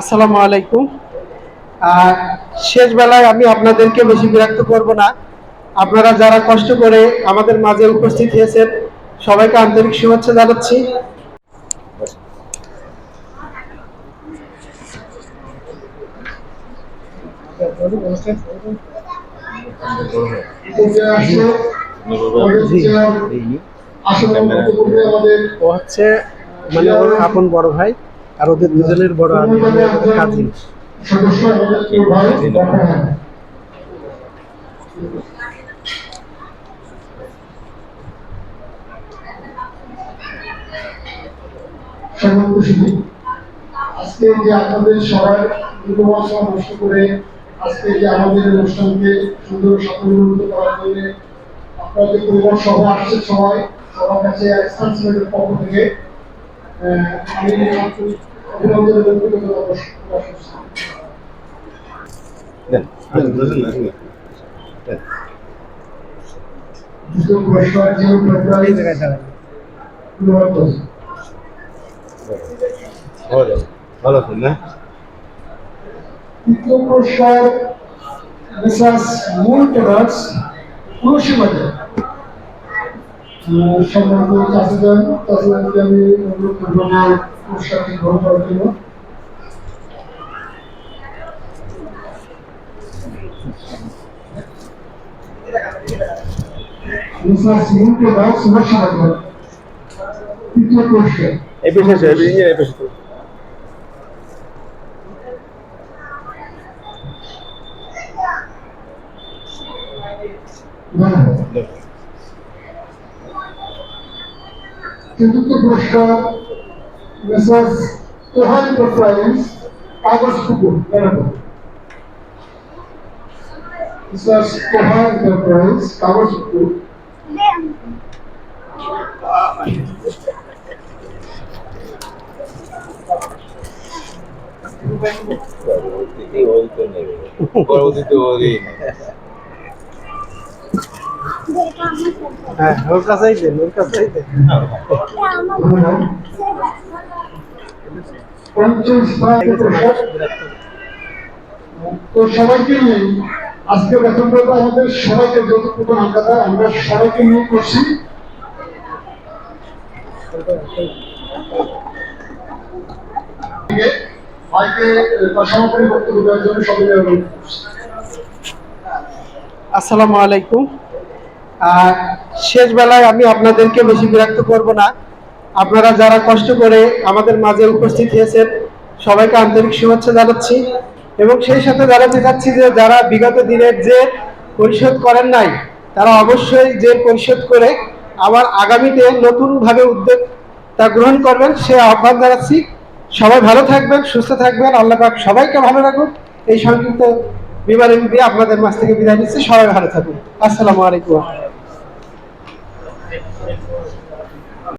আসসালামু আলাইকুম। আর শেষ বেলায় আমি আপনাদেরকে বেশি বিরক্ত করব না। আপনারা যারা কষ্ট করে আমাদের মাঝে উপস্থিত হয়েছেন সবাইকে আন্তরিক শুভেচ্ছা জানাচ্ছি। ও হচ্ছে মানে ওর আপন বড় ভাই। আর ওদের দুজনের বড় আমি খুশি আজকে যে আপনাদের সবার নষ্ট করে আজকে যে আমাদের অনুষ্ঠানকে সুন্দর সাফল্যমণ্ডিত করার জন্য আপনাদের পরিবার সহ আসছে সবাই। সবার কাছে পক্ষ থেকে। ভালো আছেন না তৃতীয় পুরস্কার মিসাস মূল টেলার্স তুলসী বাজার সম্মানিত চাষিদান চাষিদানকে আমি অনুরোধ করবো আমার পুরস্কারটি গ্রহণ করার জন্য মিসাস মূল টেলার্স তুলসী Henrique Brochan versus Johan Enterprise, August Hugo, Venerable. versus Johan Enterprise, para Hugo. Tudo bem? Agora eu vou ter ouro também. Agora eu vou ter ouro aí. হ্যাঁ ওর কাছেই দেন ওর কাছেই দেন ধন্যবাদ পঞ্চম স্থান তো সবাইকে নিয়ে আজকে বেতনটা আমাদের সবাইকে যতটুকু আমরা সবাইকে নিয়ে করছি। আসসালামু আলাইকুম। আর শেষ বেলায় আমি আপনাদেরকে বেশি বিরক্ত করব না। আপনারা যারা কষ্ট করে আমাদের মাঝে উপস্থিত হয়েছেন, সবাইকে আন্তরিক শুভেচ্ছা জানাচ্ছি এবং সেই সাথে জানাতে চাচ্ছি যে যারা বিগত দিনের যে পরিশোধ করেন নাই, তারা অবশ্যই যে পরিশোধ করে আবার আগামীতে নতুনভাবে উদ্যোগ তা গ্রহণ করবেন, সে আহ্বান জানাচ্ছি। সবাই ভালো থাকবেন, সুস্থ থাকবেন। আল্লাহ পাক সবাইকে ভালো রাখুন এই সংক্ষিপ্ত বিবরণ দিয়ে আপনাদের মাছ থেকে বিদায় নিচ্ছি। সবাই ভালো থাকুন। আসসালামু আলাইকুম।